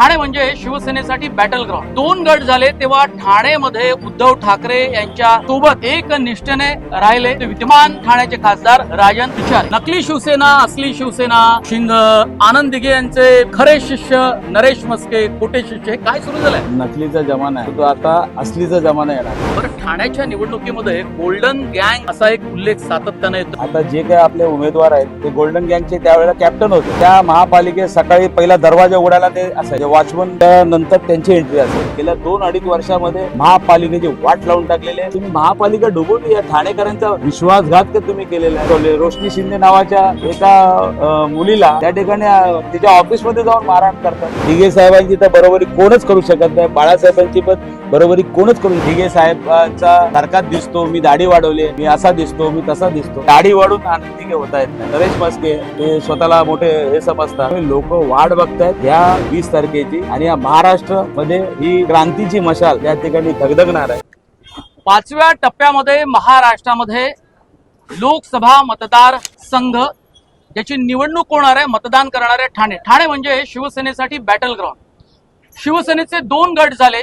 ठाणे म्हणजे शिवसेनेसाठी battle ground दोन गट झाले तेव्हा ठाणेमध्ये उद्धव ठाकरे यांच्या सोबत एक निष्ठेने राहिले. ते विद्यमान ठाण्याचे खासदार राजन विचारे नकली शिवसेना असली शिवसेना शिंग आनंद दिघे यांचे खरे शिष्य नरेश मस्के खोटे शिष्य हे काय सुरू झालंय? नकलीचा जमाना आहे. तो आता असलीचा जमाना येणार बरं ठाण्याच्या निवडणुकीमध्ये गोल्डन गँग असा एक उल्लेख सातत्याने येतो. आता जे काही आपले उमेदवार आहेत ते गोल्डन गँगचे त्यावेळेला कॅप्टन होते. त्या महापालिकेत सकाळी पहिला दरवाजा उघडायला ते असायचे. वॉचमन नंतर त्यांची एंट्री असेल. गेल्या दोन अडीच वर्षामध्ये महापालिकेची वाट लावून टाकलेली आहे तुम्ही महापालिका डुबवली या ठाणेकरांचा विश्वासघात तुम्ही केलेला आहे. रोशनी शिंदे नावाच्या एका मुलीला त्या ठिकाणी तिच्या ऑफिसमध्ये जाऊन मारहाण करतात. दिघे साहेबांची तर बरोबरी कोणच करू शकत नाही. बाळासाहेबांची पण बरोबरी कोणच करू दिघे साहेबांचा सारखाच दिसतो मी दाढी वाढवली मी असा दिसतो मी तसा दिसतो. दाढी वाढून आनंद दिघे होता येत नाही. नरेश मस्के हे स्वतःला मोठे हे समजतात. लोक वाट बघतायत. या वीस घ्यायची आणि या महाराष्ट्रमध्ये ही क्रांतीची मशाल या ठिकाणी धगधगणार आहे. पाचव्या टप्प्यामध्ये महाराष्ट्रामध्ये लोकसभा मतदार संघ ज्याची निवडणूक होणार आहे मतदान करणारे ठाणे. ठाणे म्हणजे शिवसेनेसाठी बॅटल ग्राउंड शिवसेनेचे दोन गट झाले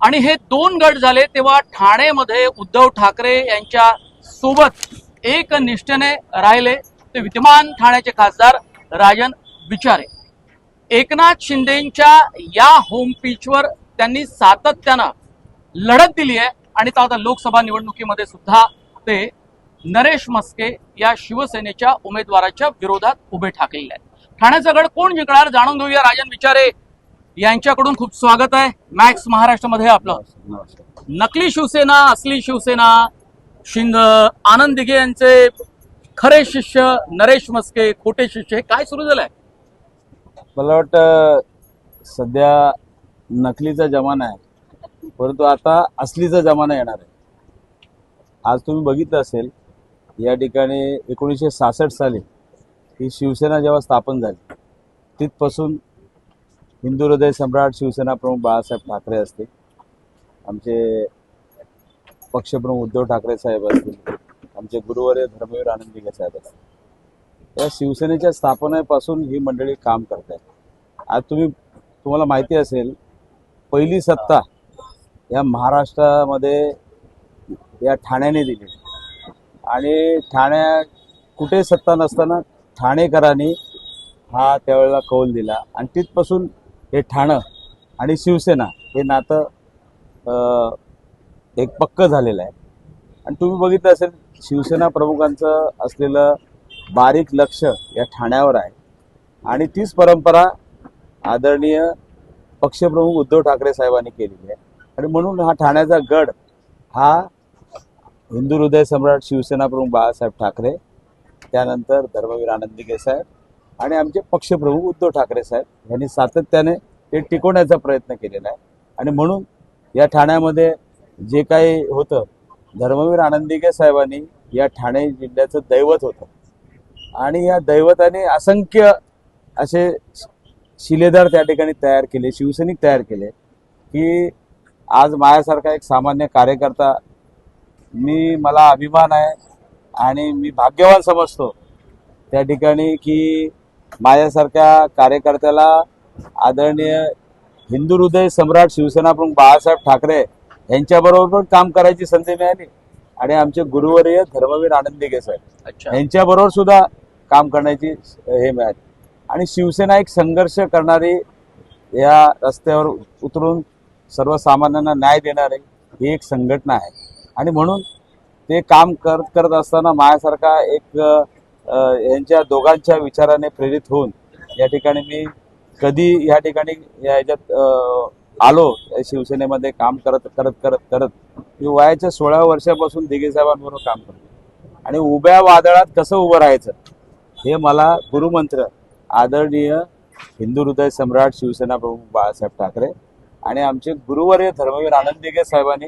आणि हे दोन गट झाले तेव्हा ठाणेमध्ये उद्धव ठाकरे यांच्या सोबत एक निष्ठेने राहिले. ते विद्यमान ठाण्याचे खासदार राजन विचारे एकनाथ शिंदेच्या या होम पिचवर त्यांनी सातत्यानं लढत दिली आहे. आणि तो आता लोकसभा निवडणुकीमध्ये सुद्धा ते नरेश मस्के या शिवसेनेच्या उमेदवाराच्या विरोधात उभे ठाकलेले आहेत. ठाण्याचा गड कोण जिंकणार जाणून घेऊया. राजन विचारे यांच्याकडून खूप स्वागत आहे. मॅक्स महाराष्ट्रामध्ये आपलं. नकली शिवसेना असली शिवसेना शिंग आनंद दिघे यांचे खरे शिष्य नरेश मस्के खोटे शिष्य हे काय सुरू झालंय? मला वाटतं सध्या नकलीचा जमाना आहे. परंतु आता असलीचा जमाना येणार आहे. आज तुम्ही बघितलं असेल या ठिकाणी एकोणीसशे सहासष्ट साली ही शिवसेना जेव्हा स्थापन झाली तिथपासून हिंदू हृदय सम्राट शिवसेना प्रमुख बाळासाहेब ठाकरे असतील आमचे पक्षप्रमुख उद्धव ठाकरे साहेब असतील आमचे गुरुवर्य धर्मवीर आनंद साहेब असतील या शिवसेनेच्या स्थापनेपासून ही मंडळी काम करत आहेत आज तुम्ही तुम्हाला माहिती असेल पहिली सत्ता या महाराष्ट्रामध्ये या ठाण्याने दिली आणि ठाण्या कुठे सत्ता नसताना ठाणेकरांनी हा त्यावेळेला कौल दिला. आणि तिथपासून हे ठाणं आणि शिवसेना हे नातं एक पक्क झालेलं आहे. आणि तुम्ही बघितलं असेल शिवसेना प्रमुखांचं असलेलं बारीक लक्ष या ठाण्यावर आहे. आणि तीच परंपरा आदरणीय पक्षप्रमुख उद्धव ठाकरे साहेबांनी केलेली आहे. आणि म्हणून हा ठाण्याचा गड हा हिंदू हृदय सम्राट शिवसेना प्रमुख बाळासाहेब ठाकरे त्यानंतर धर्मवीर आनंद साहेब आणि आमचे पक्षप्रमुख उद्धव ठाकरे साहेब यांनी सातत्याने ते टिकवण्याचा प्रयत्न केलेला आहे. आणि म्हणून या ठाण्यामध्ये जे काही होतं धर्मवीर आनंदिके साहेबांनी या ठाणे जिल्ह्याचं दैवत होतं. आणि या दैवताने असंख्य असे शिलेदार त्या ठिकाणी तयार केले शिवसैनिक तयार केले की आज माझ्यासारखा एक सामान्य कार्यकर्ता मी मला अभिमान आहे आणि मी भाग्यवान समजतो त्या ठिकाणी की माझ्यासारख्या कार्यकर्त्याला आदरणीय हिंदू हृदय सम्राट शिवसेना प्रमुख बाळासाहेब ठाकरे यांच्याबरोबर पण काम करायची संधी मिळाली. आणि आमचे गुरुवर्य धर्मवीर आनंद दिघे साहेब अच्छा. यांच्याबरोबर सुद्धा काम करण्याची हे मिळाली. आणि शिवसेना एक संघर्ष करणारी या रस्त्यावर उतरून सर्वसामान्यांना न्याय देणारी ही एक संघटना आहे. आणि म्हणून ते काम करत करत असताना माझ्यासारखा एक यांच्या दोघांच्या विचाराने प्रेरित होऊन या ठिकाणी मी कधी या ठिकाणी या ह्याच्यात अ, आलो शिवसेनेमध्ये काम करत करत करत करत मी वयाच्या सोळा वर्षापासून दिघे साहेबांबरोबर काम करतो. आणि उभ्या वादळात कसं उभं राहायचं? हे मला गुरुमंत्र आदरणीय हिंदू हृदय सम्राट शिवसेना प्रमुख बाळासाहेब ठाकरे आणि आमचे गुरुवर्य धर्मवीर आनंद दिघे साहेबांनी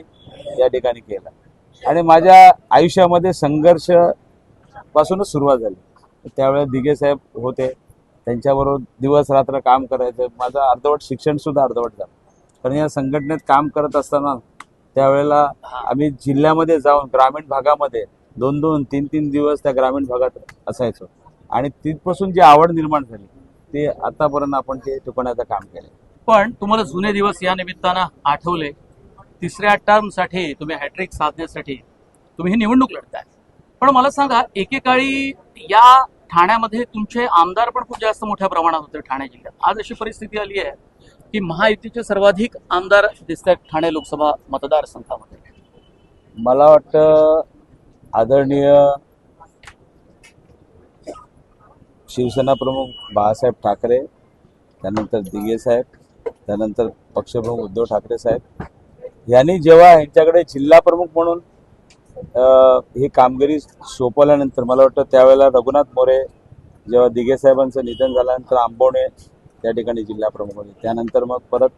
या ठिकाणी केलं. आणि माझ्या आयुष्यामध्ये संघर्ष पासूनच सुरुवात झाली. त्यावेळेस दिघे साहेब होते. त्यांच्याबरोबर दिवस रात्र काम करायचं. माझं अर्धवट शिक्षण सुद्धा अर्धवट झालं. पण या संघटनेत काम करत असताना त्यावेळेला आम्ही जिल्ह्यामध्ये जाऊन ग्रामीण भागामध्ये दोन दोन तीन तीन दिवस त्या ग्रामीण भागात असायचो. आणि तिथपासून जी आवड निर्माण झाली ते आतापर्यंत आपण ते टिकवण्याचं काम केलं पण तुम्हाला जुने दिवस या निमित्तानं आठवले. तिसऱ्या टर्मसाठी तुम्ही हॅट्रिक साधण्यासाठी तुम्ही ही निवडणूक लढताय. पण मला सांगा एकेकाळी या ठाण्यामध्ये तुमचे आमदार पण खूप जास्त मोठ्या प्रमाणात होते ठाणे जिल्ह्यात. आज अशी परिस्थिती आली आहे. की महायुतीचे सर्वाधिक आमदार दिसत आहेत ठाणे लोकसभा मतदारसंघामध्ये. मला वाटतं आदरणीय शिवसेना प्रमुख बाळासाहेब ठाकरे त्यानंतर दिगे साहेब त्यानंतर पक्षप्रमुख उद्धव ठाकरे साहेब यांनी जेव्हा यांच्याकडे जिल्हा प्रमुख म्हणून ही कामगिरी सोपवल्यानंतर मला वाटतं त्यावेळेला रघुनाथ मोरे जेव्हा दिगे साहेबांचं निधन झाल्यानंतर आंबवणे त्या ठिकाणी जिल्हा प्रमुख होते. त्यानंतर मग परत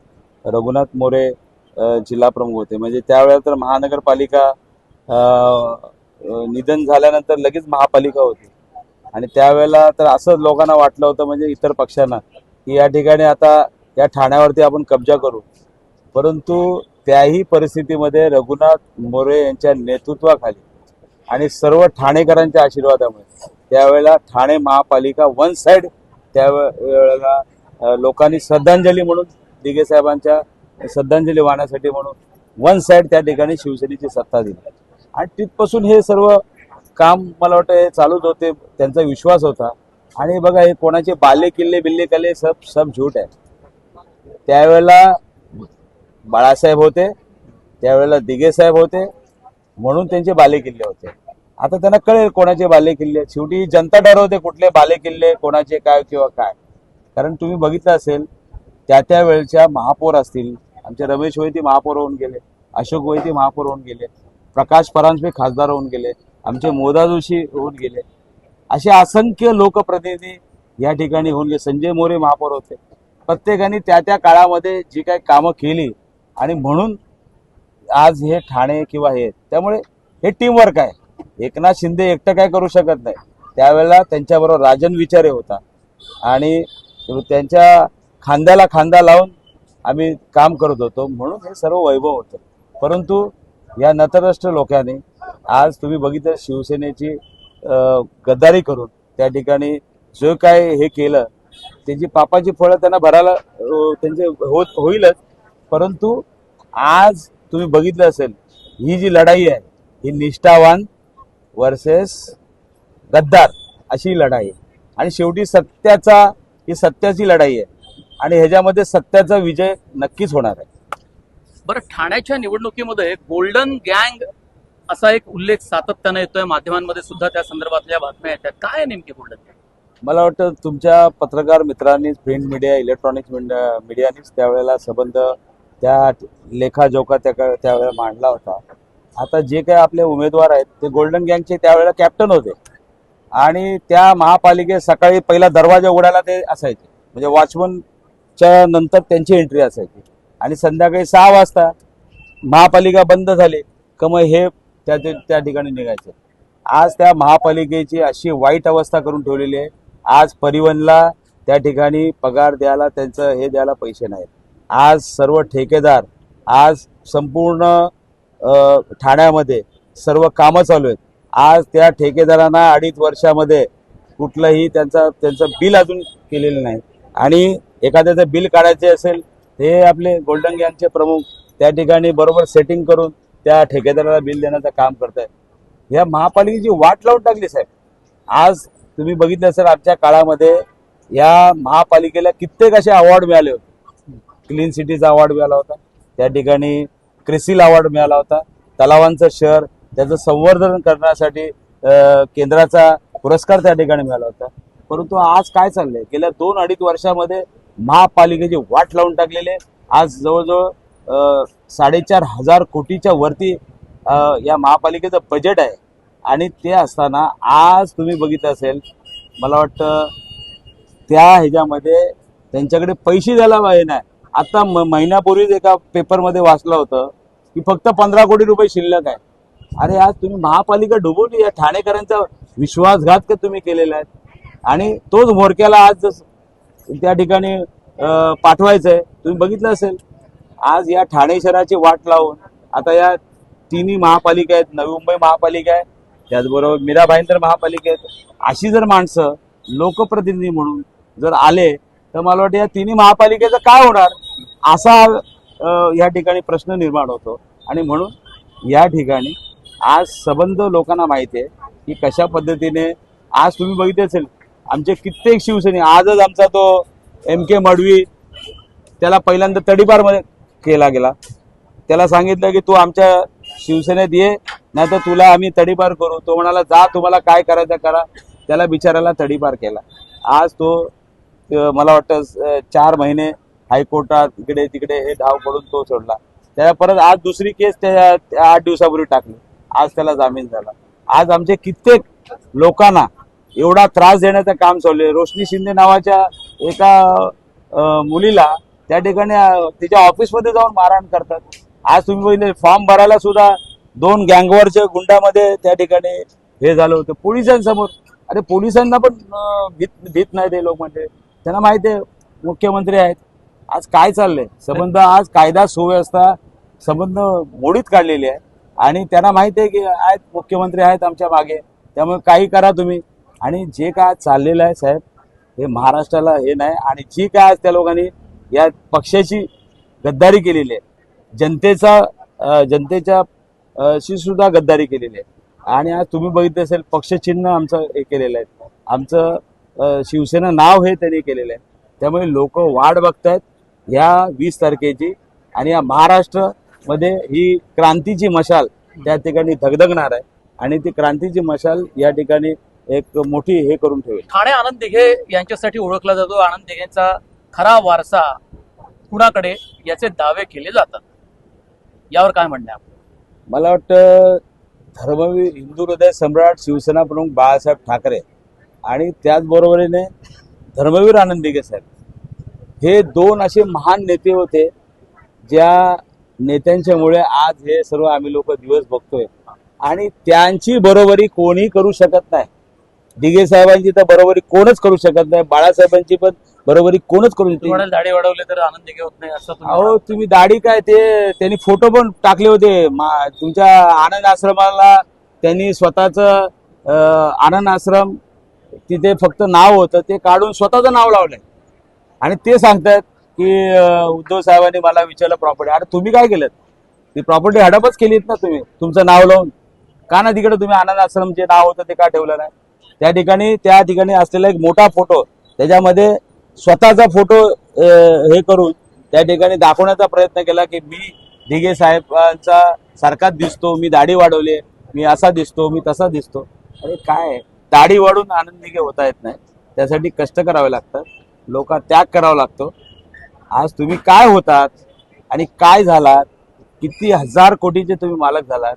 रघुनाथ मोरे जिल्हाप्रमुख जिल्हा प्रमुख होते. म्हणजे त्यावेळेला तर महानगरपालिका निधन झाल्यानंतर लगेच महापालिका होती. आणि त्यावेळेला तर असं लोकांना वाटलं होतं म्हणजे इतर पक्षांना की या ठिकाणी आता या ठाण्यावरती आपण कब्जा करू. परंतु त्याही परिस्थितीमध्ये रघुनाथ मोरे यांच्या नेतृत्वाखाली आणि सर्व ठाणेकरांच्या आशीर्वादामुळे त्यावेळेला ठाणे महापालिका वन साइड त्यावेळेला लोकांनी श्रद्धांजली म्हणून दिघे साहेबांच्या श्रद्धांजली वाहण्यासाठी म्हणून वन साइड त्या ठिकाणी शिवसेनेची सत्ता दिली. आणि तिथपासून हे सर्व काम मला वाटतं हे चालूच होते त्यांचा विश्वास होता. आणि बघा हे कोणाचे बाले किल्ले बिल्ले कले सब सब झूट आहे. त्यावेळेला बाळासाहेब होते त्यावेळेला दिघे साहेब होते म्हणून त्यांचे बाले किल्ले होते. आता त्यांना कळेल कोणाचे बाले किल्ले. शेवटी जनता ठरवते कुठले बाले किल्ले कोणाचे काय किंवा काय. कारण तुम्ही बघितलं असेल त्या त्या वेळच्या महापौर असतील आमचे रमेश वैती महापौर होऊन गेले अशोक वैती महापौर होऊन गेले प्रकाश परांजपे खासदार होऊन गेले आमचे मोदा जोशी होऊन गेले. असे असंख्य लोकप्रतिनिधी या ठिकाणी होऊन गेले. संजय मोरे महापौर होते. प्रत्येकाने त्या त्या काळामध्ये जी काही कामं केली आणि म्हणून आज हे ठाणे किंवा हे त्यामुळे हे टीमवर्क आहे. एकनाथ शिंदे एकटं काय करू शकत नाही. त्यावेळेला त्यांच्याबरोबर राजन विचारे होता. आणि त्यांच्या खांद्याला खांदा लावून आम्ही काम करत होतो. म्हणून हे सर्व वैभव होतं. परंतु या नतरष्ट लोकांनी आज तुम्ही बघितलं शिवसेनेची गद्दारी करून त्या ठिकाणी जो काय हे केलं त्यांची पापाची फळं त्यांना भरायला त्यांचे होत होईलच. परंतु आज तुम्ही बघितलं असेल ही जी लढाई आहे ही निष्ठावान वर्सेस गद्दार अशी लढाई आहे. आणि शेवटी सत्याचा ही सत्याची लढाई आहे. आणि ह्याच्यामध्ये सत्याचा विजय नक्कीच होणार आहे. बरं ठाण्याच्या निवडणुकीमध्ये गोल्डन गँग असा एक उल्लेख सातत्यानं येतोय माध्यमांमध्ये सुद्धा त्या संदर्भातल्या बातम्या येतात. काय नेमकी गोल्डन गँग मला वाटतं तुमच्या पत्रकार मित्रांनीच प्रिंट मीडिया इलेक्ट्रॉनिक्स मीडियानीच त्यावेळेला संबंध त्या लेखाजोखा त्या त्यावेळेला मांडला होता. आता जे काही आपले उमेदवार आहेत ते गोल्डन गँगचे त्यावेळेला कॅप्टन होते. आणि त्या महापालिकेत सकाळी पहिला दरवाजा उघडायला ते असायचे. म्हणजे वॉचमनच्या नंतर त्यांची एंट्री असायची. आणि संध्याकाळी सहा वाजता महापालिका बंद झाली. का मग हे त्या त्या ठिकाणी निघायचे. आज त्या महापालिकेची अशी वाईट अवस्था करून ठेवलेली आहे. आज परिवहनला त्या ठिकाणी पगार द्यायला त्यांचं हे द्यायला पैसे नाहीत. आज सर्व ठेकेदार आज संपूर्ण ठाण्यामध्ये सर्व कामं चालू आहेत. आज त्या ठेकेदारांना अडीच वर्षामध्ये कुठलंही त्यांचा त्यांचं बिल अजून केलेलं नाही. आणि एखाद्याचं बिल काढायचे असेल ते आपले गोल्डन गँगचे प्रमुख त्या ठिकाणी बरोबर सेटिंग करून त्या ठेकेदाराला बिल देण्याचं काम करत आहेत या महापालिकेची वाट लावून टाकली साहेब. आज तुम्ही बघितलं असेल आमच्या काळामध्ये या महापालिकेला कित्येक असे अवॉर्ड मिळाले होते. क्लीन सिटीचा अवॉर्ड मिळाला होता. त्या ठिकाणी क्रिसिल अवॉर्ड मिळाला होता. तलावांचं शहर त्याचं संवर्धन करण्यासाठी अं, केंद्राचा पुरस्कार त्या ठिकाणी मिळाला होता. परंतु आज काय चाललंय? गेल्या दोन अडीच वर्षामध्ये महापालिकेची वाट लावून टाकलेले आज जवळजवळ साडेचार हजार कोटीच्या वरती या महापालिकेचं बजेट आहे. आणि ते असताना आज तुम्ही बघितलं असेल मला वाटतं त्या ह्याच्यामध्ये त्यांच्याकडे पैसे द्यायला पाहिजे नाही. आता महिन्यापूर्वीच एका पेपरमध्ये वाचलं होतं की फक्त पंधरा कोटी रुपये शिल्लक आहे. अरे आज तुम्ही महापालिका डुबवली या ठाणेकरांचा विश्वासघात का तुम्ही केलेला आहे? आणि तोच म्होरक्याला आज त्या ठिकाणी पाठवायचं आहे तुम्ही बघितलं असेल? आज या ठाणे शहराची वाट लावून आता या तिन्ही महापालिका आहेत नवी मुंबई महापालिका आहे त्याचबरोबर मीरा भाईंदर महापालिका आहेत. अशी जर माणसं लोकप्रतिनिधी म्हणून जर आले तर मला वाटतं या तिन्ही महापालिकेचं काय होणार? असा या ठिकाणी प्रश्न निर्माण होतो. आणि म्हणून या ठिकाणी आज संबंध लोकांना माहिती आहे की कशा पद्धतीने आज तुम्ही बघितले असेल आमचे कित्येक शिवसैनिक आजच आमचा तो एम के मडवी त्याला पहिल्यांदा तडीपारमध्ये केला गेला. त्याला सांगितलं की तू आमच्या शिवसेनेत ये नाही तर तुला आम्ही तडीपार करू. तो म्हणाला जा तुम्हाला काय करायचं करा. त्याला बिचारायला तडीपार केला. आज तो मला वाटतं चार महिने हायकोर्टात इकडे तिकडे हे धाव पडून तो सोडला. त्याला परत आज दुसरी केस त्या आठ दिवसापूर्वी टाकली. आज त्याला जामीन झाला. आज आमचे कित्येक लोकांना एवढा त्रास देण्याचं काम चालू आहे. रोशनी शिंदे नावाच्या एका मुलीला त्या ठिकाणी तिच्या ऑफिसमध्ये जाऊन मारहाण करतात. आज तुम्ही बघितले फॉर्म भरायला सुद्धा दोन गँगवरच्या गुंडामध्ये त्या ठिकाणी हे झालं होतं. पोलिसांसमोर. अरे पोलिसांना पण भीत भीत नाही ते लोक म्हणजे. त्यांना माहिती आहे मुख्यमंत्री आहेत. आज काय चाललंय? संबंध आज कायदा सुव्यवस्था संबंध मोडीत काढलेली आहे. आणि त्यांना माहिती आहे की आहेत मुख्यमंत्री आहेत आमच्या मागे. त्यामुळे काही करा तुम्ही. आणि जे काय चाललेलं आहे साहेब हे महाराष्ट्राला हे नाही. आणि जी काय आज त्या लोकांनी या पक्षाची गद्दारी केलेली आहे. जनतेचा जनतेच्या शी सुद्धा गद्दारी केलेली आहे. आणि आज तुम्ही बघितलं असेल पक्षचिन्ह आमचं हे केलेलं आहे. आमचं शिवसेना नाव हे त्यांनी केलेलं आहे. त्यामुळे लोक वाट बघतायत. ह्या वीस तारखेची आणि या महाराष्ट्र महाराष्ट्रामध्ये ही क्रांतीची मशाल त्या ठिकाणी धगधगणार आहे. आणि ती क्रांतीची मशाल या ठिकाणी एक मोठी हे करून ठेवेल. ठाणे आनंद दिघे यांच्यासाठी ओळखला जातो. आनंद दिघेंचा खरा वारसा कुणाकडे याचे दावे केले जातात? यावर काय म्हणणं? मला वाटतं धर्मवीर हिंदू हृदय सम्राट शिवसेना प्रमुख बाळासाहेब ठाकरे आणि त्याचबरोबरीने धर्मवीर आनंद दिघे साहेब. हे दोन असे महान नेते होते ज्या नेत्यांच्यामुळे आज हे सर्व आम्ही लोक दिवस बघतोय. आणि त्यांची बरोबरी कोणी करू शकत नाही. दिघे साहेबांची तर बरोबरी कोणच करू शकत नाही. बाळासाहेबांची पण बरोबरी कोणच करू शकत दाढी वाढवले तर आनंद दिघे होत नाही असं अहो. तुम्ही दाढी काय ते त्यांनी फोटो पण टाकले होते. तुमच्या आनंद आश्रमाला त्यांनी स्वतःच आनंद आश्रम तिथे फक्त नाव होतं ते काढून स्वतःचं नाव लावलंय. आणि ते सांगतायत की उद्धव साहेबांनी मला विचारलं प्रॉपर्टी अरे तुम्ही काय केलं ती प्रॉपर्टी हडपच केलीत ना तुम्ही. तुमचं नाव लावून. का ना तिकडे तुम्ही आनंद आश्रम जे नाव होतं ते का ठेवलं नाही? त्या ठिकाणी त्या ठिकाणी असलेला एक मोठा फोटो त्याच्यामध्ये स्वतःचा फोटो हे करून त्या ठिकाणी दाखवण्याचा प्रयत्न केला की मी ढिगे साहेबांचा सारखाच दिसतो मी दाढी वाढवली मी असा दिसतो मी तसा दिसतो. अरे काय दाढी वाढून आनंद निघे होता येत नाही. त्यासाठी कष्ट करावे लागतात. लोक त्याग करावा लागतो. आज तुम्ही काय होतात आणि काय झालात? किती हजार कोटीचे तुम्ही मालक झालात?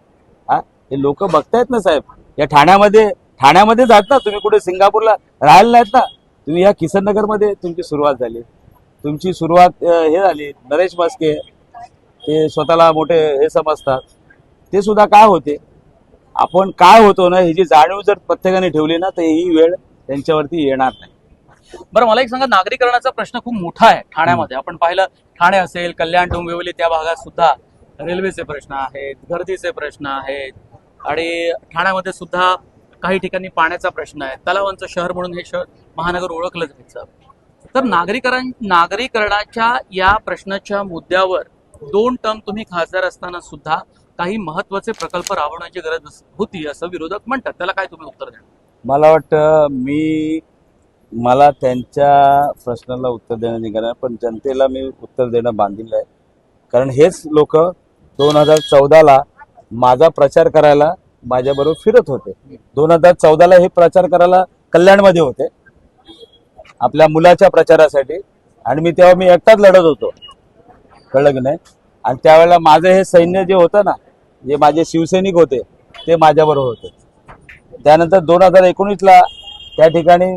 हा? हे लोक बघतायत ना साहेब. या ठाण्यामध्ये ठाण्यामध्ये जात ना तुम्ही कुठे? सिंगापूरला राहायला नाहीत ना? तुम्ही या किसन तुमची सुरुवात झाली. तुमची सुरुवात हे झाली. नरेश मस्के ते स्वतःला मोठे हे समजतात. ते सुद्धा काय होते? आपण काय होतो ना ह्याची जाणीव जर प्रत्येकाने ठेवली ना तर ही वेळ त्यांच्यावरती येणार नाही. बरं मला एक सांगा नागरीकरणाचा प्रश्न खूप मोठा आहे ठाण्यामध्ये. आपण पाहिलं ठाणे असेल कल्याण डोंबिवली त्या भागात सुद्धा रेल्वेचे प्रश्न आहेत गर्दीचे प्रश्न आहेत. आणि ठाण्यामध्ये सुद्धा काही ठिकाणी पाण्याचा प्रश्न आहे. तलावांचं शहर म्हणून हे शहर महानगर ओळखलं जायचं. तर नागरीकरण नागरीकरणाच्या या प्रश्नाच्या मुद्द्यावर दोन टर्म तुम्ही खासदार असताना सुद्धा काही महत्त्वाचे प्रकल्प राबवण्याची गरज होती असं विरोधक म्हणतात. त्याला काय तुम्ही उत्तर द्या मला वाटतं मी मला त्यांच्या प्रश्नाला उत्तर देणं निघालं पण जनतेला मी उत्तर देणं बांधिलं आहे कारण हेच लोक दोन हजार चौदाला माझा प्रचार करायला माझ्याबरोबर फिरत होते. दोन हजार चौदाला हे प्रचार करायला कल्याणमध्ये होते. आपल्या मुलाच्या प्रचारासाठी. आणि मी तेव्हा मी एकटाच लढत होतो. कळलं की नाही? आणि त्यावेळेला माझं हे सैन्य जे होतं ना जे माझे शिवसैनिक होते ते माझ्याबरोबर होते. त्यानंतर दोन हजार एकोणीसला त्या ठिकाणी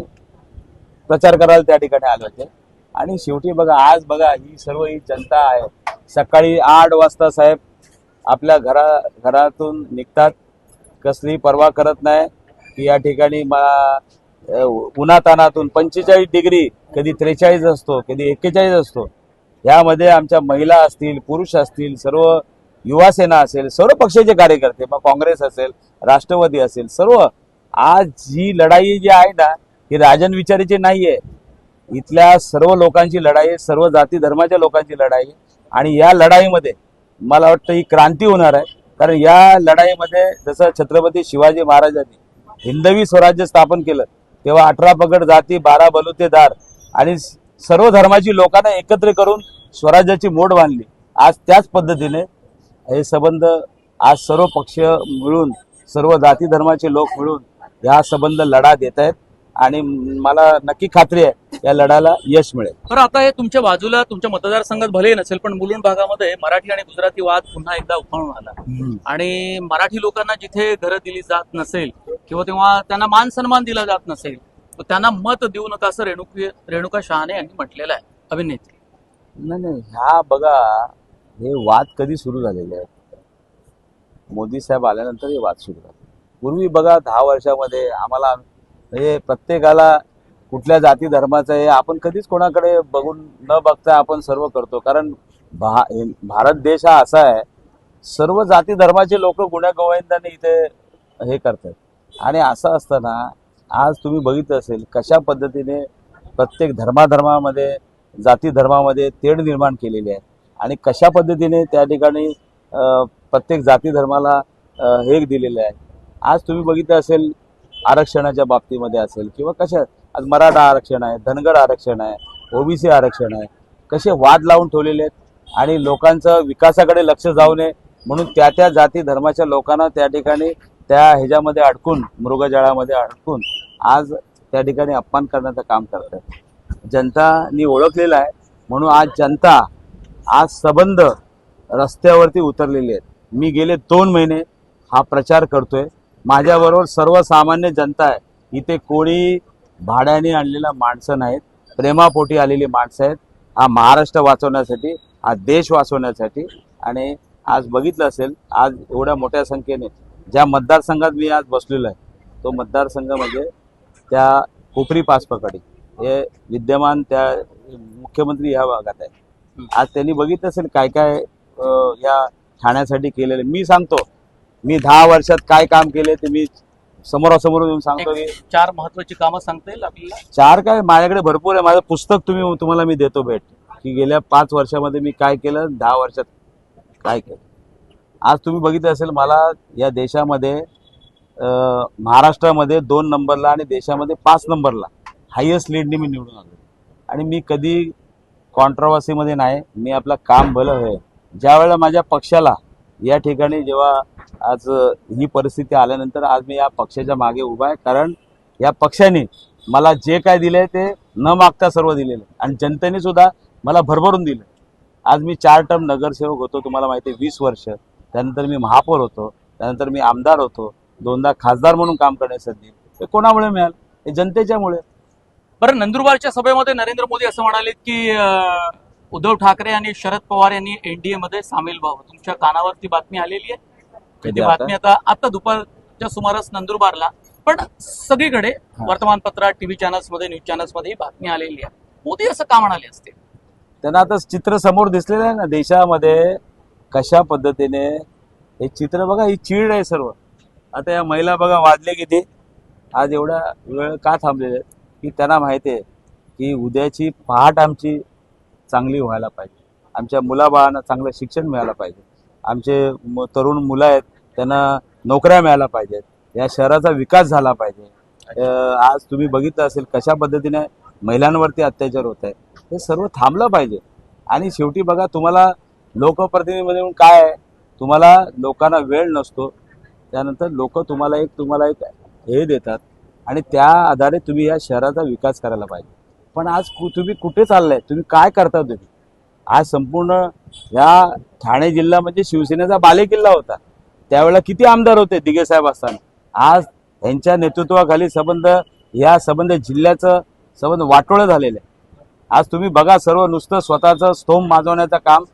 प्रचार करायला त्या ठिकाणी आले होते. आणि शेवटी बघा आज बघा ही सर्व ही जनता आहे. सकाळी आठ वाजता साहेब आपल्या घरा घरातून निघतात. कसली पर्वा करत नाही. की या ठिकाणी उन्हातानातून पंचेचाळीस डिग्री कधी त्रेचाळीस असतो कधी एक्केचाळीस असतो. यामध्ये आमच्या महिला असतील पुरुष असतील सर्व युवा सेना असेल सर्व पक्षाचे कार्यकर्ते मग काँग्रेस असेल राष्ट्रवादी असेल सर्व. आज ही लढाई जी आहे ना ही राजन विचाराची नाहीये. इथल्या सर्व लोकांची लढाई सर्व जाती धर्माच्या लोकांची लढाई आणि या लढाईमध्ये मला वाटतं ही क्रांती होणार आहे. कारण या लढाईमध्ये जसं छत्रपती शिवाजी महाराजांनी हिंदवी स्वराज्य स्थापन केलं तेव्हा अठरा पगड जाती बारा बलुतेदार आणि सर्व धर्माची लोकांना एकत्र करून स्वराज्याची मोड बांधली. आज त्याच पद्धतीने हे संबंध आज सर्व पक्ष मिळून सर्व जाती धर्माचे लोक मिळून या संबंध लढा देत आहेत. आणि मला नक्की खात्री आहे या लढ्याला यश मिळेल. बरं आता हे तुमच्या बाजूला तुमच्या मतदारसंघात भले नसेल पण मुलुंड भागामध्ये मराठी आणि गुजराती वाद पुन्हा एकदा उफाळून आला. आणि मराठी लोकांना जिथे घरं दिली जात नसेल किंवा तेव्हा त्यांना मान सन्मान दिला जात नसेल तर त्यांना मत देऊ नका असं रेणुक रेणुका शहाणे यांनी म्हटलेलं आहे अभिनेत्री. नाही नाही ह्या बघा हे वाद कधी सुरू झालेले आहेत? मोदी साहेब आल्यानंतर हे वाद सुरू झाले. पूर्वी बघा दहा वर्षामध्ये आम्हाला म्हणजे प्रत्येकाला कुठल्या जाती धर्माचं हे आपण कधीच कोणाकडे बघून न बघता आपण सर्व करतो. कारण भा भारत देश हा असा आहे सर्व जाती धर्माचे लोक गुण्यागोविंदाने इथे हे करतात. आणि असं असताना आज तुम्ही बघितलं असेल कशा पद्धतीने प्रत्येक धर्माधर्मामध्ये जाती धर्मामध्ये तेढ निर्माण केलेली आहे. आणि कशा पद्धतीने त्या ठिकाणी प्रत्येक जाती धर्माला हे दिलेलं आहे. आज तुम्ही बघितलं असेल आरक्षणाच्या बाबतीमध्ये असेल किंवा कशा आज मराठा आरक्षण आहे धनगर आरक्षण आहे ओबीसी आरक्षण आहे कसे वाद लावून ठेवलेले आहेत आणि लोकांचं विकासाकडे लक्ष जाऊ नये म्हणून त्या त्या जाती धर्माच्या लोकांना त्या ठिकाणी त्या ह्याच्यामध्ये अडकून मृगजळामध्ये अडकून आज त्या ठिकाणी अपमान करण्याचं काम करत करतात जनतानी ओळखलेलं आहे म्हणून आज जनता आज सबंध रस्त्यावरती उतरलेली आहेत. मी गेले दोन महिने हा प्रचार करतोय. माझ्याबरोबर सर्वसामान्य जनता आहे. इथे कोणी भाड्याने आणलेला माणसं नाहीत. प्रेमापोटी आलेली माणसं आहेत. हा महाराष्ट्र वाचवण्यासाठी हा देश वाचवण्यासाठी. आणि आज बघितलं असेल आज एवढ्या मोठ्या संख्येने ज्या मतदारसंघात मी आज बसलेलो आहे तो मतदारसंघ म्हणजे त्या कोपरी पासपकडी हे विद्यमान त्या मुख्यमंत्री ह्या भागात आहे आज त्यांनी बघितलं असेल काय काय या ठाण्यासाठी केलेले. मी सांगतो मी दहा वर्षात काय काम केले ते मी समोरासमोर येऊन सांगतो की चार महत्वाची कामं सांगता येईल आपल्याला? चार काय? माझ्याकडे भरपूर आहे. माझं पुस्तक तुम्ही तुम्हाला मी देतो भेट. की गेल्या पाच वर्षामध्ये मी काय केलं? दहा वर्षात काय केलं? आज तुम्ही बघितलं असेल मला या देशामध्ये महाराष्ट्रामध्ये दोन नंबरला आणि देशामध्ये पाच नंबरला हायेस्ट लीडनी मी निवडून आलो. आणि मी कधी कॉन्ट्रोवर्सीमध्ये नाही. मी आपलं काम भलं आहे ज्या वेळेला माझ्या पक्षाला या ठिकाणी जेव्हा आज ही परिस्थिती आल्यानंतर आज मी या पक्षाच्या मागे उभा आहे. कारण या पक्षाने मला जे काय दिलंय ते न मागता सर्व दिलेलं आहे. आणि जनतेने सुद्धा मला भरभरून दिलं आज मी चार टर्म नगरसेवक होतो तुम्हाला माहिती आहे वीस वर्ष. त्यानंतर मी महापौर होतो. त्यानंतर मी आमदार होतो. दोनदा खासदार म्हणून काम करण्याची संधी हे कोणामुळे मिळालं? हे जनतेच्यामुळे. बरं नंदुरबारच्या सभेमध्ये नरेंद्र मोदी असं म्हणाले की उद्धव ठाकरे आणि शरद पवार यांनी एनडीए मध्ये सामील व्हावं. तुमच्या कानावर ती बातमी आलेली आहे. ती? बातमी आता आता दुपारच्या सुमारास नंदुरबारला. पण सगळीकडे वर्तमानपत्रात टीव्ही चॅनल्समध्ये न्यूज चॅनल्समध्ये ही बातमी आलेली आहे. मोदी असं का म्हणाले असते? त्यांना आता चित्र समोर दिसलेलं आहे ना देशामध्ये कशा पद्धतीने हे चित्र बघा ही चीड आहे सर्व. आता या महिला बघा वाजले किती. आज एवढा वेळ का थांबलेले की त्यांना माहिती आहे की उद्याची पहाट आमची चांगली व्हायला पाहिजे. आमच्या मुलाबाळांना चांगलं शिक्षण मिळालं पाहिजे. आमचे तरुण मुलं आहेत त्यांना नोकऱ्या मिळायला पाहिजेत. या शहराचा विकास झाला पाहिजे. आज तुम्ही बघितलं असेल कशा पद्धतीने महिलांवरती अत्याचार होत आहे हे सर्व थांबलं पाहिजे. आणि शेवटी बघा तुम्हाला लोकप्रतिनिधी म्हणून काय आहे? तुम्हाला लोकांना वेळ नसतो. त्यानंतर लोक तुम्हाला एक तुम्हाला एक हे देतात. आणि त्या आधारे तुम्ही या शहराचा विकास करायला पाहिजे. पण आज कु- तुम्ही कुठे चाललाय? तुम्ही काय करता तुम्ही? आज संपूर्ण या ठाणे जिल्हा म्हणजे शिवसेनेचा बालेकिल्ला होता. त्यावेळेला किती आमदार होते दिगे साहेब असताना? आज यांच्या नेतृत्वाखाली संबंध या संबंध जिल्ह्याचं संबंध वाटोळं झालेलं आहे. आज तुम्ही बघा सर्व नुसतं स्वतःचं स्तोम माजवण्याचं काम.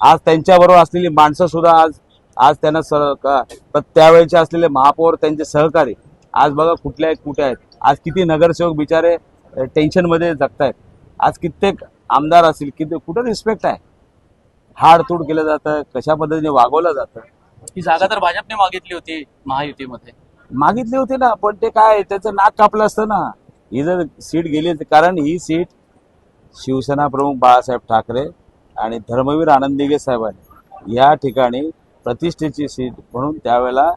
आज त्यांच्याबरोबर असलेली माणसं सुद्धा आज आज त्यांना स- त्यावेळेचे असलेले महापौर त्यांचे सहकारी. आज बघा कुठल्या कुठे आहेत. आज किती नगरसेवक बिचारे टेन्शनमध्ये जगतायत. आज कित्येक आमदार असतील किती कुठं रिस्पेक्ट आहे? हाडतूड केलं जातं कशा पद्धतीने वागवलं जातं? ही जागा तर भाजपने मागितली होती महायुतीमध्ये. मागितली होती ना पण ते काय त्याचं नाक कापलं असतं ना. ही जर सीट गेली कारण ही सीट शिवसेना प्रमुख बाळासाहेब ठाकरे आणि धर्मवीर आनंदिगे साहेबांनी या ठिकाणी प्रतिष्ठेची सीट म्हणून त्यावेळेला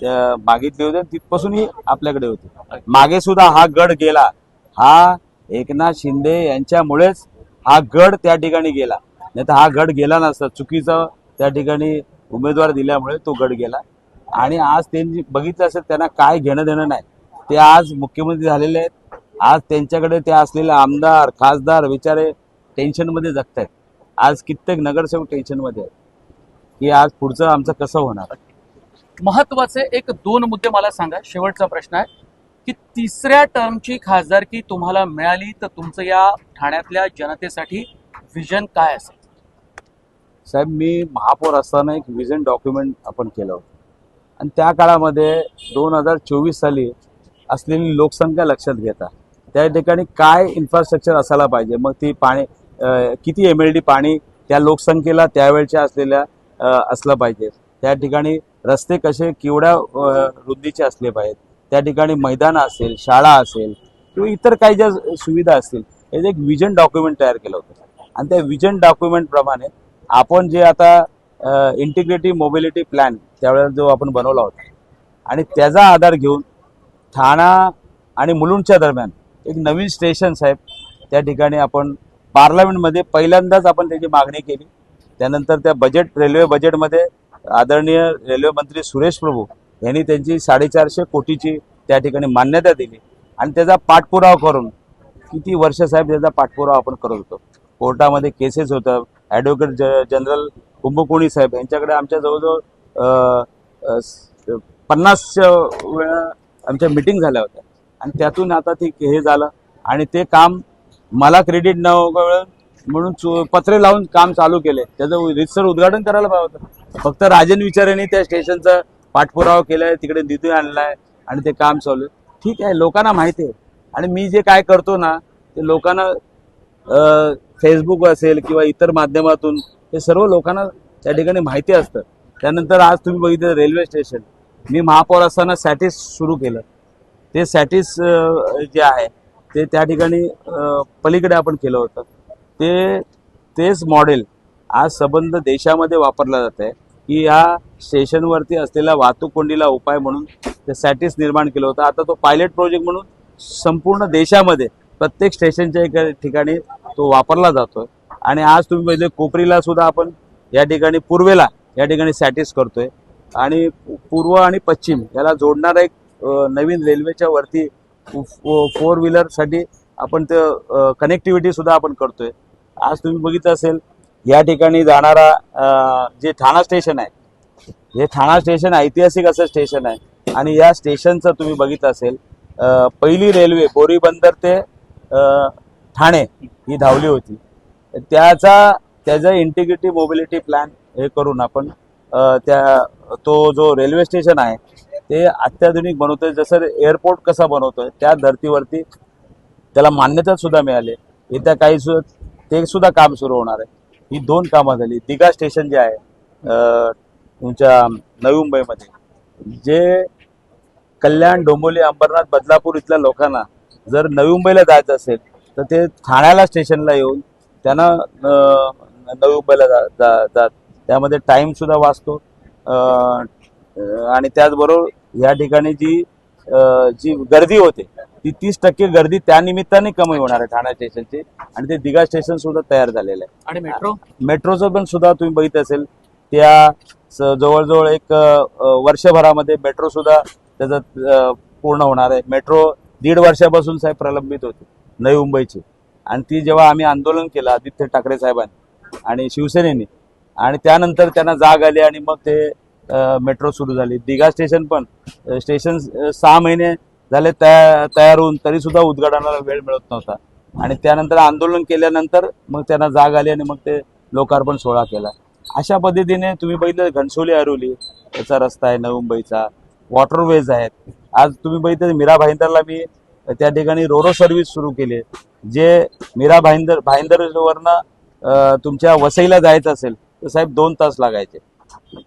त्या मागितली होती तिथपासून ही आपल्याकडे होती. मागे सुद्धा हा गड गेला. हा एकनाथ शिंदे यांच्यामुळेच हा गड त्या ठिकाणी गेला. नाही तर हा गड गेला नसता. चुकीचा त्या ठिकाणी उमेदवार दिल्यामुळे तो गड गेला. आणि आज त्यांनी बघितलं असेल त्यांना काय घेणं देणं नाही. ते आज मुख्यमंत्री झालेले आहेत. आज त्यांच्याकडे ते असलेले आमदार खासदार बिचारे टेन्शनमध्ये जगत आहेत आज कित्येक नगरसेवक टेन्शनमध्ये आहेत. की आज पुढचं आमचं कसं होणार? महत्त्वाचे एक दोन मुद्दे मला सांगा. शेवटचा प्रश्न आहे. की तिसऱ्या टर्मची खासदारकी तुम्हाला मिळाली तर तुमचं या ठाण्यातल्या जनतेसाठी विजन काय असेल? साहेब मी महापौर असताना एक विजन डॉक्युमेंट आपण केलं होतं. आणि त्या काळामध्ये दोन हजार चोवीस साली असलेली लोकसंख्या लक्षात घेता त्या ठिकाणी काय इन्फ्रास्ट्रक्चर असायला पाहिजे? मग ती पाणी किती एम एल डी पाणी त्या लोकसंख्येला त्यावेळच्या असलेल्या असलं पाहिजे? त्या ठिकाणी रस्ते कसे केवढ्या रुंदीचे असले पाहिजेत? त्या ठिकाणी मैदान असेल शाळा असेल किंवा इतर काही ज्या सुविधा असतील याचं एक विजन डॉक्युमेंट तयार केलं होतं. आणि त्या विजन डॉक्युमेंटप्रमाणे आपण जे आता इंटिग्रेटिव्ह मोबिलिटी प्लॅन त्यावेळेला जो आपण बनवला होता आणि त्याचा आधार घेऊन ठाणा आणि मुलुंडच्या दरम्यान एक नवीन स्टेशन साहेब त्या ठिकाणी आपण पार्लमेंटमध्ये पहिल्यांदाच आपण त्याची मागणी केली. त्यानंतर त्या बजेट रेल्वे बजेटमध्ये आदरणीय रेल्वे मंत्री सुरेश प्रभू यांनी त्यांची साडेचारशे कोटीची त्या ठिकाणी मान्यता दिली. आणि त्याचा पाठपुरावा करून किती वर्ष साहेब त्याचा पाठपुरावा आपण करत होतो. कोर्टामध्ये केसेस होतं. ॲडव्होकेट ज जनरल कुंभकोणी साहेब यांच्याकडे आमच्या जवळजवळ पन्नास वेळा आमच्या मिटिंग झाल्या होत्या. आणि त्यातून आता ते हे झालं. आणि ते काम मला क्रेडिट न म्हणून पत्रे लावून काम चालू केले. त्याचं रितसर उद्घाटन करायला पाहिजे होतं. फक्त राजन विचारेने त्या स्टेशनचं पाठपुरावा केलाय तिकडे निधी आणलाय आणि ते काम चालू आहे. ठीक आहे लोकांना माहिती आहे. आणि मी जे काय करतो ना ते लोकांना फेसबुक असेल किंवा इतर माध्यमातून हे सर्व लोकांना त्या ठिकाणी माहिती असतं. त्यानंतर आज तुम्ही बघितलं रेल्वे स्टेशन. मी महापौर असताना सॅटिस सुरू केलं. ते सॅटिस जे आहे ते त्या ठिकाणी पलीकडे आपण केलं होतं. ते तेच मॉडेल आज संबंध देशामध्ये वापरलं जात आहे की या स्टेशनवरती असलेल्या वाहतूक कोंडीला उपाय म्हणून ते सॅटिस निर्माण केलं होतं. आता तो पायलट प्रोजेक्ट म्हणून संपूर्ण देशामध्ये प्रत्येक स्टेशनच्या एका ठिकाणी तो वापरला जातोय. आणि आज तुम्ही बघितले कोपरीला सुद्धा आपण या ठिकाणी पूर्वेला या ठिकाणी सॅटिस करतोय. आणि पूर्व आणि पश्चिम याला जोडणारा एक नवीन रेल्वेच्या वरती फोर व्हीलरसाठी आपण ते कनेक्टिव्हिटी सुद्धा आपण करतोय. आज तुम्ही बघितलं असेल या ठिकाणी जाणारा जे ठाणा स्टेशन आहे हे ठाणा स्टेशन ऐतिहासिक असं स्टेशन आहे. आणि या स्टेशनचं तुम्ही बघितलं असेल पहिली रेल्वे बोरी बंदर ते ठाणे ही धावली होती. त्याचा त्याचा इंटिग्रिटी मोबिलिटी प्लॅन हे करून आपण त्या तो जो रेल्वे स्टेशन आहे ते अत्याधुनिक बनवतोय. जसं एअरपोर्ट कसा बनवतोय त्या धर्तीवरती त्याला मान्यता सुद्धा मिळाली. येत्या काही सुद्धा ते सुद्धा काम सुरू होणार आहे. ही दोन कामं झाली. दिघा स्टेशन जे आहे तुमच्या नवी मुंबईमध्ये जे कल्याण डोंबोली अंबरनाथ बदलापूर इथल्या लोकांना जर नवी मुंबईला जायचं असेल तर ते ठाण्याला स्टेशनला येऊन त्यांना नवी मुंबईला जा जा- जात त्यामध्ये टाइम सुद्धा वाचतो. आणि त्याचबरोबर या ठिकाणी जी जी गर्दी होते ती तीस टक्के गर्दी त्या निमित्ताने कमी होणार आहे ठाणा स्टेशनची. आणि ते दिघा स्टेशन सुद्धा तयार झालेलं आहे. आणि मेट्रो मेट्रोचं पण सुद्धा तुम्ही बघितलं असेल त्या जवळजवळ एक वर्षभरामध्ये मेट्रो सुद्धा त्याचं पूर्ण होणार आहे. मेट्रो दीड वर्षापासून साहेब प्रलंबित होती नवी मुंबईची. आणि ती जेव्हा आम्ही आंदोलन केलं आदित्य ठाकरे साहेबांनी आणि शिवसेनेने आणि त्यानंतर त्यांना जाग आली आणि मग ते मेट्रो सुरू झाली. दिघा स्टेशन पण स्टेशन सहा महिने झाले तयार तयार होऊन तरी सुद्धा उद्घाटनाला वेळ मिळत नव्हता. आणि त्यानंतर आंदोलन केल्यानंतर मग त्यांना जाग आली आणि मग ते लोकार्पण सोहळा केला. अशा पद्धतीने तुम्ही बघितलं घनसोली अरोली याचा रस्ता आहे नवी मुंबईचा वॉटरवेज आहेत. आज तुम्ही बघितलं मीरा भाईंदरला मी त्या ठिकाणी रोरो सर्व्हिस सुरू केली. जे मीरा भाईंदर भाईंदरवरनं तुमच्या वसईला जायचं असेल तर साहेब दोन तास लागायचे.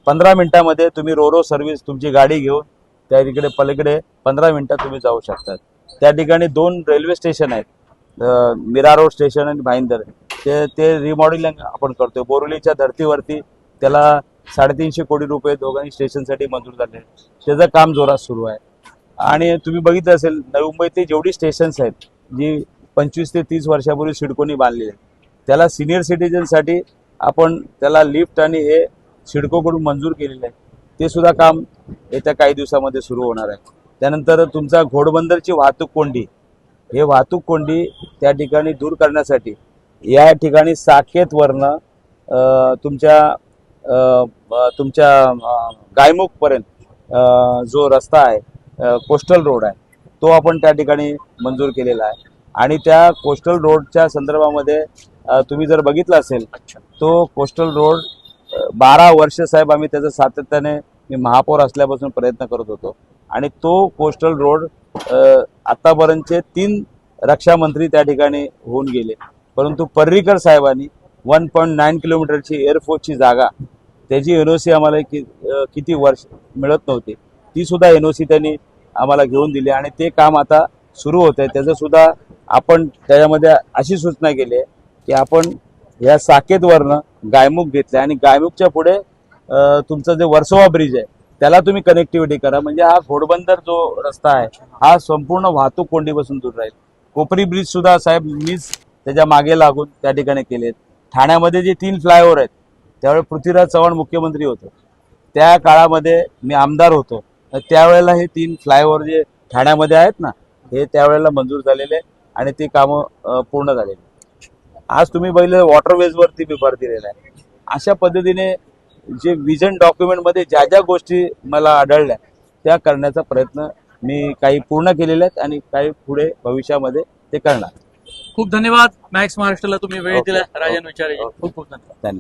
पंधरा मिनिटामध्ये तुम्ही रोरो सर्व्हिस तुमची गाडी घेऊन त्या तिकडे पलीकडे पंधरा मिनिटात तुम्ही जाऊ शकतात. त्या ठिकाणी दोन रेल्वे स्टेशन आहेत. अं, मीरा रोड स्टेशन आणि भाईंदर. ते ते रिमॉडेलिंग आपण करतोय. बोरिवलीच्या धर्तीवरती त्याला साडेतीनशे कोटी रुपये दोघांनी स्टेशनसाठी मंजूर झाले. त्याचं काम जोरात सुरू आहे. आणि तुम्ही बघितलं असेल नवी मुंबईतली जेवढी स्टेशन्स आहेत जी पंचवीस ते तीस वर्षापूर्वी सिडकोनी बांधली आहेत त्याला सिनियर सिटीजनसाठी आपण त्याला लिफ्ट आणि हे सिडकोकडून मंजूर केलेलं आहे. ते सुद्धा काम येत्या काही दिवसामध्ये सुरू होणार आहे. त्यानंतर तुमचा घोडबंदरची वाहतूक कोंडी. हे वाहतूक कोंडी त्या ठिकाणी दूर करण्यासाठी या ठिकाणी साकेतवरनं तुमच्या तुमच्या गायमुखपर्यंत जो रस्ता आहे कोस्टल रोड आहे तो आपण त्या ठिकाणी मंजूर केलेला आहे. आणि त्या कोस्टल रोडच्या संदर्भामध्ये तुम्ही जर बघितलं असेल तो कोस्टल रोड बारा वर्ष साहेब आम्ही त्याचं सातत्याने मी महापौर असल्यापासून प्रयत्न करत होतो. आणि तो कोस्टल रोड आतापर्यंतचे तीन रक्षामंत्री त्या ठिकाणी होऊन गेले. परंतु पर्रीकर साहेबांनी वन पॉईंट नाईन किलोमीटरची एअरफोर्सची जागा त्याची एनओसी आम्हाला कि, किती वर्ष मिळत नव्हती ती सुद्धा एन ओ सी त्यांनी आम्हाला घेऊन दिली. आणि ते काम आता सुरू होत आहे. त्याचं सुद्धा आपण त्याच्यामध्ये अशी सूचना केली आहे की आपण या साकेतवरनं गायमुख घेतल्या. आणि गायमुखच्या पुढे तुमचं जे वर्सोवा ब्रिज आहे त्याला तुम्ही कनेक्टिव्हिटी करा. म्हणजे हा घोडबंदर जो रस्ता आहे हा संपूर्ण वाहतूक कोंडीपासून दूर राहील. कोपरी ब्रिज सुद्धा साहेब मीच त्याच्यामागे लागून त्या ठिकाणी केलेत. ठाण्यामध्ये जे तीन फ्लायओव्हर आहेत त्यावेळी पृथ्वीराज चव्हाण मुख्यमंत्री होते. त्या काळामध्ये मी आमदार होतो. त्यावेळेला हे तीन फ्लायओव्हर जे ठाण्यामध्ये आहेत ना हे त्यावेळेला मंजूर झालेले आणि ते कामं पूर्ण झालेली. आज तुम्ही बघितलं वॉटरवेजवरती पेपर दिलेला आहे. अशा पद्धतीने जे विजन डॉक्युमेंटमध्ये ज्या ज्या गोष्टी मला आढळल्या त्या करण्याचा प्रयत्न मी काही पूर्ण केलेल्या आहेत आणि काही पुढे भविष्यामध्ये ते करणार. खूप धन्यवाद. मॅक्स महाराष्ट्राला तुम्ही वेळ. दिला. राजन विचारे. खूप खूप धन्यवाद. धन्यवाद.